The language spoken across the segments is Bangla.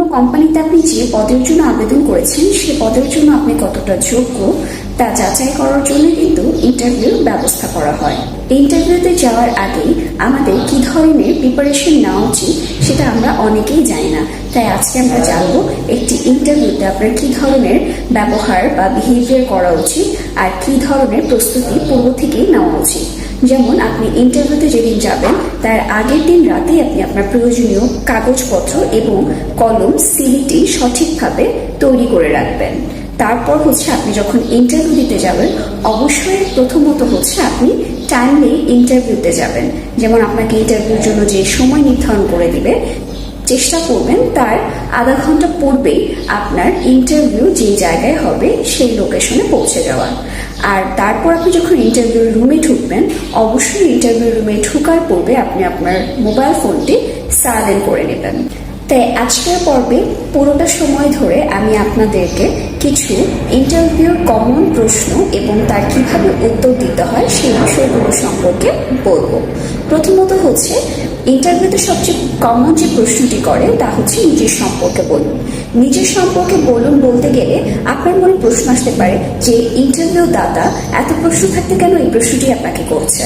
কোনো কোম্পানিতে আপনি যে পদের জন্য আবেদন করেছেন, সে পদের জন্য আপনি কতটা যোগ্য, তা যাচাই করার জন্য কিন্তু ইন্টারভিউর ব্যবস্থা করা হয়। ইন্টারভিউতে যাওয়ার আগে আমাদের কি ধরনের প্রিপারেশন নেওয়া উচিত, সেটা আমরা অনেকেই জানি না। তাই আজকে আমরা জানব একটি ইন্টারভিউতে আপনার কি ধরনের ব্যবহার বা বিহেভিয়ার করা উচিত, আর কি ধরনের প্রস্তুতি পূর্ব থেকেই নেওয়া উচিত। যেমন আপনি ইন্টারভিউতে যেদিন যাবেন, তার আগের দিন রাতেই আপনি আপনার প্রয়োজনীয় কাগজপত্র এবং কলম, সিভিটি সঠিকভাবে তৈরি করে রাখবেন। তারপর হচ্ছে আপনি যখন ইন্টারভিউ দিতে যাবেন, অবশ্যই প্রথমত হচ্ছে আপনি টাইমলি ইন্টারভিউতে যাবেন। যেমন আপনাকে ইন্টারভিউর জন্য যে সময় নির্ধারণ করে দিবে চেষ্টা করবেন, তার আধা ঘণ্টা পূর্বেই আপনার ইন্টারভিউ যে জায়গায় হবে সেই লোকেশনে পৌঁছে যাওয়ার আর তারপর আপনি যখন ইন্টারভিউ রুমে ঢুকবেন, অবশ্যই ইন্টারভিউ রুমে ঢুকার পূর্বে আপনি আপনার মোবাইল ফোনটি সাইলেন্ট করে নেবেন। তাই আজকের পর্বে পুরোটা সময় ধরে আমি আপনাদেরকে কিছু ইন্টারভিউর কমন প্রশ্ন এবং তার কীভাবে উত্তর দিতে হয় সেই বিষয়গুলো সম্পর্কে বলব। প্রথমত হচ্ছে ইন্টারভিউতে সবচেয়ে কমন যে প্রশ্নটি করে, তা হচ্ছে নিজের সম্পর্কে বলুন। নিজের সম্পর্কে বলুন বলতে গেলে আপনার মনে প্রশ্ন আসতে পারে যে ইন্টারভিউ দাতা এত প্রশ্ন থাকতে কেন এই প্রশ্নটি আপনাকে করছে?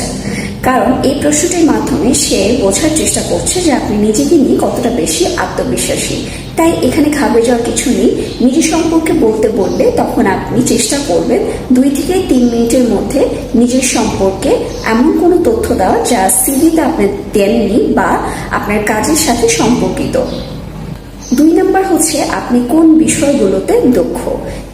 কারণ এই প্রশ্নটির মাধ্যমে সে বোঝার চেষ্টা করছে যে আপনি নিজেকে নিয়ে কতটা বেশি আত্মবিশ্বাসী। তাই এখানে ঘাবড়ে যাওয়ার কিছু নেই। নিজের সম্পর্কে বলতে বললে তখন আপনি চেষ্টা করবেন দুই থেকে তিন মিনিটের মধ্যে নিজের সম্পর্কে এমন কোনো তথ্য দেওয়া যা সিভিতে আপনি দেননি বা আপনার কাজের সাথে সম্পর্কিত। দুই নাম্বার হচ্ছে আপনি কোন বিষয়গুলোতে দক্ষ।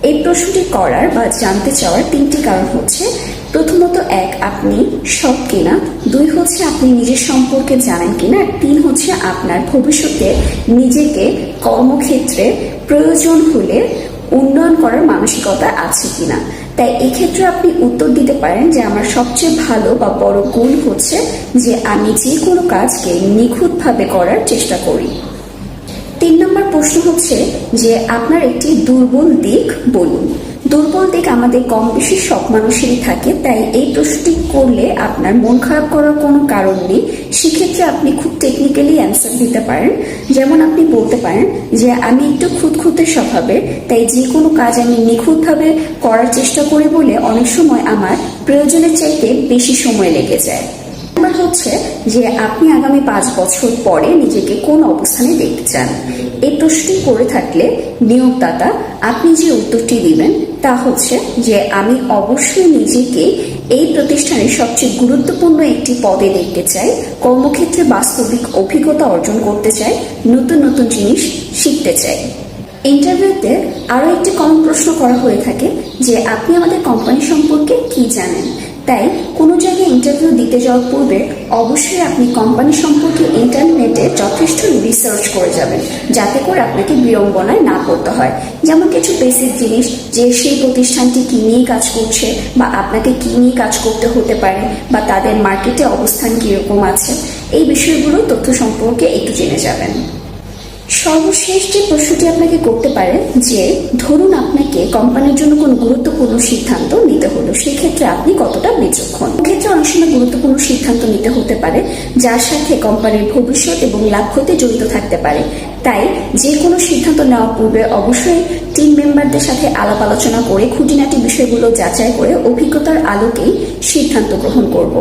এই প্রশ্নটি করার বা জানতে চাওয়ার তিনটি কারণ হচ্ছে প্রথমত এক, আপনি সৎ কিনা? দুই হচ্ছে আপনি নিজের সম্পর্কে জানেন কিনা? তিন হচ্ছে আপনার ভবিষ্যতে নিজেকে কর্মক্ষেত্রে প্রয়োজন হলে উন্নয়ন করার মানসিকতা আছে কিনা? তাই এক্ষেত্রে আপনি উত্তর দিতে পারেন যে আমার সবচেয়ে ভালো বা বড় গুণ হচ্ছে যে আমি যে কোনো কাজকে নিখুঁতভাবে করার চেষ্টা করি। তিন নম্বর প্রশ্ন হচ্ছে যে আপনার একটি দুর্বল দিক বলুন। দুর্বল দিক আমাদের কম বেশি, সব মানুষেরই থাকে। তাই এই প্রশ্নটি করলে আপনার মন খারাপ করার কোনো কারণ নেই। সেক্ষেত্রে আপনি খুব টেকনিক্যালি অ্যান্সার দিতে পারেন। যেমন আপনি বলতে পারেন যে, আমি একটু খুঁতখুঁতে স্বভাবের, তাই যে কোনো কাজ আমি নিখুঁতভাবে করার চেষ্টা করি বলে অনেক সময় আমার প্রয়োজনের চাইতে বেশি সময় লেগে যায়। নাম্বার হচ্ছে যে আপনি আগামী পাঁচ বছর পরে নিজেকে কোন অবস্থানে দেখতে চান। এই প্রশ্নটি করে থাকলে নিয়োগদাতা, আপনি যে উত্তরটি দিবেন তা হচ্ছে যে আমি অবশ্যই নিজেকে এই প্রতিষ্ঠানের সবচেয়ে গুরুত্বপূর্ণ একটি পদে দেখতে চাই, কর্মক্ষেত্রে বাস্তবিক অভিজ্ঞতা অর্জন করতে চাই, নতুন নতুন জিনিস শিখতে চাই। ইন্টারভিউতে আরও একটি কমন প্রশ্ন করা হয়ে থাকে যে আপনি আমাদের কোম্পানি সম্পর্কে কি জানেন? তাই কোনো জায়গায় ইন্টারভিউ দিতে যাওয়ার পূর্বে অবশ্যই আপনি কোম্পানি সম্পর্কে ইন্টারনেটে যথেষ্ট রিসার্চ করে যাবেন, যাতে করে আপনাকে বিড়ম্বনায় না পড়তে হয়। যেমন কিছু বেসিক জিনিস, যে সেই প্রতিষ্ঠানটি কী নিয়ে কাজ করছে বা আপনাকে কী নিয়ে কাজ করতে হতে পারে বা তাদের মার্কেটে অবস্থান কীরকম আছে, এই বিষয়গুলো তথ্য সম্পর্কে একটু জেনে যাবেন। সর্বশেষ যে প্রশ্নটি আপনাকে করতে পারে, যে ধরুন আপনাকে কোম্পানির জন্য কোনো গুরুত্বপূর্ণ সিদ্ধান্ত নিতে হলো, সেক্ষেত্রে আপনি কতটা বিচক্ষণ? ক্ষেত্রে অনেক সময় গুরুত্বপূর্ণ সিদ্ধান্ত নিতে হতে পারে, যার সাথে কোম্পানির ভবিষ্যৎ এবং লাভ ক্ষতি জড়িত থাকতে পারে। তাই যে কোনো সিদ্ধান্ত নেওয়ার পূর্বে অবশ্যই টিম মেম্বারদের সাথে আলাপ আলোচনা করে খুঁটিনাটি বিষয়গুলো যাচাই করে অভিজ্ঞতার আলোকেই সিদ্ধান্ত গ্রহণ করব।